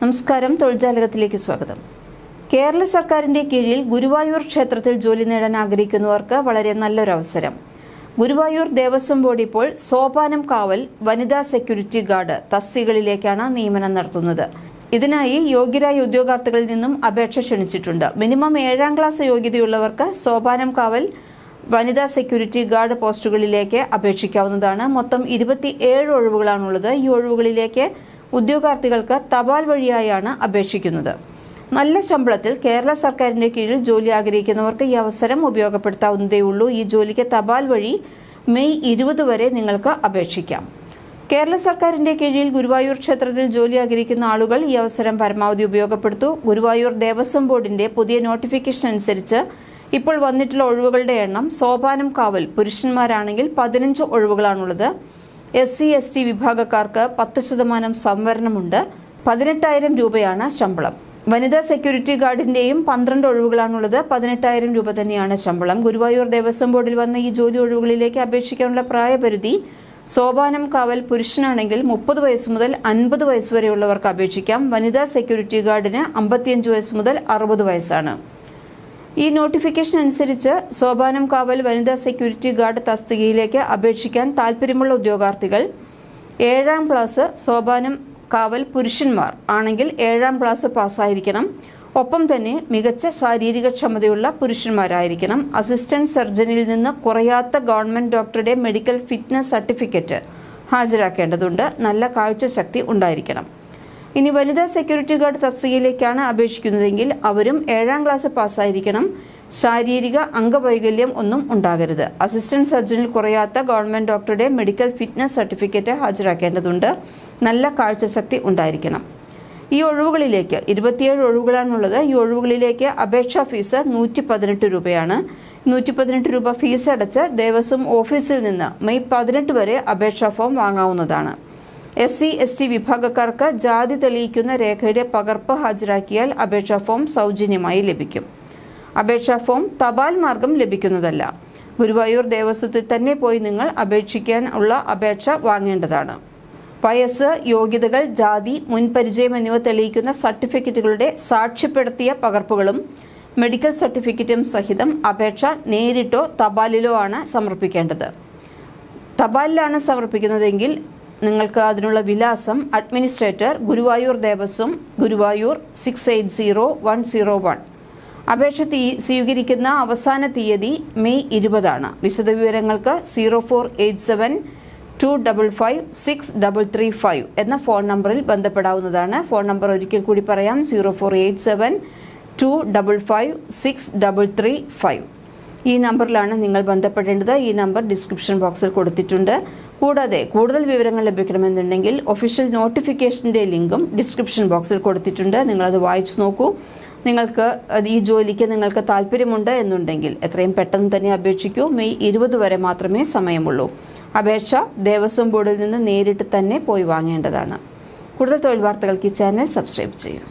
നമസ്കാരം. തൊഴിൽജാലകത്തിലേക്ക് സ്വാഗതം. കേരള സർക്കാരിന്റെ കീഴിൽ ഗുരുവായൂർ ക്ഷേത്രത്തിൽ ജോലി നേടാൻ ആഗ്രഹിക്കുന്നവർക്ക് വളരെ നല്ലൊരു അവസരം. ഗുരുവായൂർ ദേവസ്വം ബോർഡ് ഇപ്പോൾ സോപാനം കാവൽ വനിതാ സെക്യൂരിറ്റി ഗാർഡ് തസ്തികളിലേക്കാണ് നിയമനം നടത്തുന്നത്. ഇതിനായി യോഗ്യരായ ഉദ്യോഗാർത്ഥികളിൽ നിന്നും അപേക്ഷ ക്ഷണിച്ചിട്ടുണ്ട്. മിനിമം ഏഴാം ക്ലാസ് യോഗ്യതയുള്ളവർക്ക് സോപാനം കാവൽ വനിതാ സെക്യൂരിറ്റി ഗാർഡ് പോസ്റ്റുകളിലേക്ക് അപേക്ഷിക്കാവുന്നതാണ്. മൊത്തം ഇരുപത്തി ഏഴ് ഒഴിവുകളാണുള്ളത്. ഈ ഒഴിവുകളിലേക്ക് ഉദ്യോഗാർത്ഥികൾക്ക് തപാൽ വഴിയായാണ് അപേക്ഷിക്കുന്നത്. നല്ല ശമ്പളത്തിൽ കേരള സർക്കാരിന്റെ കീഴിൽ ജോലി ആഗ്രഹിക്കുന്നവർക്ക് ഈ അവസരം ഉപയോഗപ്പെടുത്താവുന്നതേയുള്ളൂ. ഈ ജോലിക്ക് തപാൽ വഴി മെയ് ഇരുപത് വരെ നിങ്ങൾക്ക് അപേക്ഷിക്കാം. കേരള സർക്കാരിന്റെ കീഴിൽ ഗുരുവായൂർ ക്ഷേത്രത്തിൽ ജോലി ആഗ്രഹിക്കുന്ന ആളുകൾ ഈ അവസരം പരമാവധി ഉപയോഗപ്പെടുത്തു. ഗുരുവായൂർ ദേവസ്വം ബോർഡിന്റെ പുതിയ നോട്ടിഫിക്കേഷൻ അനുസരിച്ച് ഇപ്പോൾ വന്നിട്ടുള്ള ഒഴിവുകളുടെ എണ്ണം സോപാനം കാവൽ പുരുഷന്മാരാണെങ്കിൽ പതിനഞ്ച് ഒഴിവുകളാണുള്ളത്. എസ് സി എസ് ടി വിഭാഗക്കാർക്ക് പത്ത് ശതമാനം സംവരണമുണ്ട്. പതിനെട്ടായിരം രൂപയാണ് ശമ്പളം. വനിതാ സെക്യൂരിറ്റി ഗാർഡിന്റെയും പന്ത്രണ്ട് ഒഴിവുകളാണുള്ളത്. പതിനെട്ടായിരം രൂപ തന്നെയാണ് ശമ്പളം. ഗുരുവായൂർ ദേവസ്വം ബോർഡിൽ വന്ന ഈ ജോലി ഒഴിവുകളിലേക്ക് അപേക്ഷിക്കാനുള്ള പ്രായപരിധി സോപാനം കാവൽ പുരുഷനാണെങ്കിൽ മുപ്പത് വയസ്സ് മുതൽ അൻപത് വയസ്സ് വരെയുള്ളവർക്ക് അപേക്ഷിക്കാം. വനിതാ സെക്യൂരിറ്റി ഗാർഡിന് അമ്പത്തിയഞ്ച് വയസ്സ് മുതൽ അറുപത് വയസ്സാണ്. ഈ നോട്ടിഫിക്കേഷൻ അനുസരിച്ച് സോപാനം കാവൽ വനിതാ സെക്യൂരിറ്റി ഗാർഡ് തസ്തികയിലേക്ക് അപേക്ഷിക്കാൻ താൽപ്പര്യമുള്ള ഉദ്യോഗാർത്ഥികൾ. ഏഴാം ക്ലാസ് സോപാനം കാവൽ പുരുഷന്മാർ ആണെങ്കിൽ ഏഴാം ക്ലാസ് പാസ്സായിരിക്കണം. ഒപ്പം തന്നെ മികച്ച ശാരീരിക ക്ഷമതയുള്ള പുരുഷന്മാരായിരിക്കണം അസിസ്റ്റന്റ് സർജനിൽ നിന്ന് കുറയാത്ത ഗവൺമെന്റ് ഡോക്ടറുടെ മെഡിക്കൽ ഫിറ്റ്നസ് സർട്ടിഫിക്കറ്റ് ഹാജരാക്കേണ്ടതുണ്ട്. നല്ല കാഴ്ചശക്തി ഉണ്ടായിരിക്കണം. ഇനി വനിതാ സെക്യൂരിറ്റി ഗാർഡ് തസ്തികയിലേക്കാണ് അപേക്ഷിക്കുന്നതെങ്കിൽ അവരും ഏഴാം ക്ലാസ് പാസ്സായിരിക്കണം. ശാരീരിക അംഗവൈകല്യം ഒന്നും ഉണ്ടാകരുത്. അസിസ്റ്റന്റ് സർജനിൽ കുറയാത്ത ഗവൺമെന്റ് ഡോക്ടറുടെ മെഡിക്കൽ ഫിറ്റ്നസ് സർട്ടിഫിക്കറ്റ് ഹാജരാക്കേണ്ടതുണ്ട്. നല്ല കാഴ്ചശക്തി ഉണ്ടായിരിക്കണം. ഈ ഒഴിവുകളിലേക്ക് ഇരുപത്തിയേഴ് ഒഴിവുകളാണുള്ളത്. ഈ ഒഴിവുകളിലേക്ക് അപേക്ഷാ ഫീസ് നൂറ്റി പതിനെട്ട് രൂപയാണ്. നൂറ്റി പതിനെട്ട് രൂപ ഫീസ് അടച്ച് ദേവസ്വം ഓഫീസിൽ നിന്ന് മെയ് പതിനെട്ട് വരെ അപേക്ഷാ ഫോം വാങ്ങാവുന്നതാണ്. എസ് സി എസ് ടി വിഭാഗക്കാർക്ക് ജാതി തെളിയിക്കുന്ന രേഖയുടെ പകർപ്പ് ഹാജരാക്കിയാൽ അപേക്ഷാ ഫോം സൗജന്യമായി ലഭിക്കും. അപേക്ഷാ ഫോം തപാൽ മാർഗം ലഭിക്കുന്നതല്ല. ഗുരുവായൂർ ദേവസ്വത്തിൽ തന്നെ പോയി നിങ്ങൾ അപേക്ഷിക്കാൻ ഉള്ള അപേക്ഷ വാങ്ങേണ്ടതാണ്. വയസ്സ് യോഗ്യതകൾ ജാതി മുൻപരിചയം എന്നിവ തെളിയിക്കുന്ന സർട്ടിഫിക്കറ്റുകളുടെ സാക്ഷ്യപ്പെടുത്തിയ പകർപ്പുകളും മെഡിക്കൽ സർട്ടിഫിക്കറ്റും സഹിതം അപേക്ഷ നേരിട്ടോ തപാലിലോ ആണ് സമർപ്പിക്കേണ്ടത്. തപാലിലാണ് സമർപ്പിക്കുന്നതെങ്കിൽ നിങ്ങൾക്ക് അതിനുള്ള വിലാസം administrator Guruvayur Devaswom Guruvayur six eight zero one zero one അപേക്ഷ തീ സ്വീകരിക്കുന്ന അവസാന തീയതി മെയ് ഇരുപതാണ്. വിശദവിവരങ്ങൾക്ക് zero four eight seven two double five six double three five എന്ന ഫോൺ നമ്പറിൽ ബന്ധപ്പെടാവുന്നതാണ്. ഫോൺ നമ്പർ ഒരിക്കൽ കൂടി പറയാം zero four eight seven two double five six double three five ഈ നമ്പറിലാണ് നിങ്ങൾ ബന്ധപ്പെടേണ്ടത്. ഈ നമ്പർ ഡിസ്ക്രിപ്ഷൻ ബോക്സിൽ കൊടുത്തിട്ടുണ്ട്. കൂടാതെ കൂടുതൽ വിവരങ്ങൾ ലഭിക്കണമെന്നുണ്ടെങ്കിൽ ഒഫീഷ്യൽ നോട്ടിഫിക്കേഷന്റെ ലിങ്കും ഡിസ്ക്രിപ്ഷൻ ബോക്സിൽ കൊടുത്തിട്ടുണ്ട്. നിങ്ങളത് വായിച്ചു നോക്കൂ. നിങ്ങൾക്ക് ഈ ജോലിക്ക് നിങ്ങൾക്ക് താല്പര്യമുണ്ട് എന്നുണ്ടെങ്കിൽ എത്രയും പെട്ടെന്ന് തന്നെ അപേക്ഷിക്കൂ. മെയ് ഇരുപത് വരെ മാത്രമേ സമയമുള്ളൂ. അപേക്ഷ ദേവസ്വം ബോർഡിൽ നിന്ന് നേരിട്ട് തന്നെ പോയി വാങ്ങേണ്ടതാണ്. കൂടുതൽ തൊഴിൽ വാർത്തകൾക്ക് ഈ ചാനൽ സബ്സ്ക്രൈബ് ചെയ്യൂ